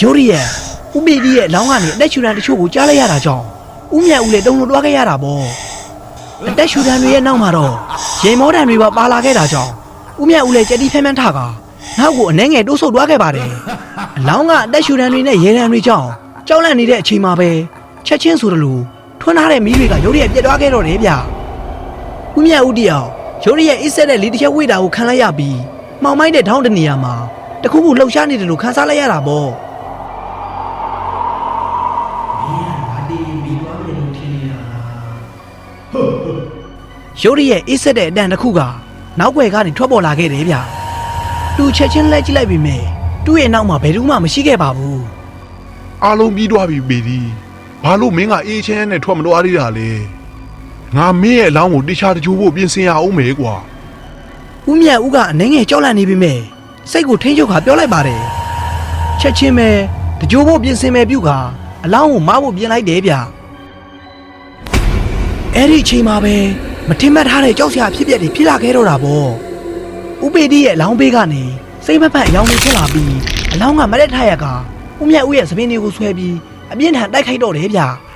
ရိုးရီရဲ့ဥပေဒီရဲ့လောင်းကနေအသက်ရှူတန်းတချို့ကိုကြားလိုက်ရတာကြောင့်ဥမြတ်ဦးလည်းတုံလို့တွားခဲ့ရတာပေါ့အသက်ရှူတန်းတွေရဲ့နောက်မှာတော့ရေမောတံတွေပါပါလာခဲ့တာကြောင့်ဥမြတ်ဦးလည်းကြက်တီဖျန်းဖျန်းထကာနောက်ကိုအနှဲငယ်တိုးဆုပ်တွားခဲ့ပါတယ်အလောင်းကအသက်ရှူတန်းတွေနဲ့ရေတံတွေကြောင့်ကြောက်လန့်နေတဲ့အချိန်မှာပဲချက်ချင်းဆိုတလို့ထွန်းထားတဲ့မီးတွေကရိုးရီရဲ့ပြတ်သွားခဲ့တော့တယ်ဗျဥမြတ်ဦးတယောက်ရိုးရီရဲ့အစ်ဆက်တဲ့လေတစ်ချက်ဝိတာကိုခံလိုက်ရပြီးမှောင်မိုက်တဲ့ထောင်းတနေရာမှာတခုခုလှုပ်ရှားနေတယ်လို့ခန်းစားလိုက်ရတာပေါ့ ရုတ်တရက်အေးဆက်တဲ့အတန်တစ်ခုကနောက်ွယ်ကနေထွက်ပေါ်လာခဲ့တယ်ဗျ။သူချက်ချင်းလဲကြည့်လိုက်ပြီမဲ့သူ့ရဲ့နောက်မှာဘယ်သူမှမရှိခဲ့ပါဘူးအားလုံးပြီးသွားပြီပေဒီဘာလို့မင်းကအေးချမ်းနဲ့ထွက်မသွားသေးတာလဲငါမင်းရဲ့အလောင်းကိုတခြားတချို့ဖို့ပြင်ဆင်ရအောင်မယ်ကွာ။ဦးမြတ်ဦးကအနေငယ်ကြောက်လန့်နေပြီမဲ့စိတ်ကိုထိန်းချုပ်ခါပြောလိုက်ပါတယ်။ချက်ချင်းပဲတကြိုးဖို့ပြင်ဆင်မဲ့ပြုတ်က အလောင်းကိုမဖို့ပြင်လိုက်တယ်ဗျ။အဲ့ဒီအချိန်မှာပဲမထင်မှတ်ထားတဲ့ကြောက်စရာဖြစ်ပျက်တွေဖြစ်လာခဲ့တော့တာပေါ့။ဥပေတိရဲ့အလောင်းဘေးကနေစိတ်မဖက်အယောင်တွေဖြစ်လာပြီးအလောင်းကမရက်ထရက်ကဦးမြတ်ဦးရဲ့သပင်းတွေကိုဆွဲပြီးအပြင်းထန်တိုက်ခိုက်တော့တယ်ဗျ။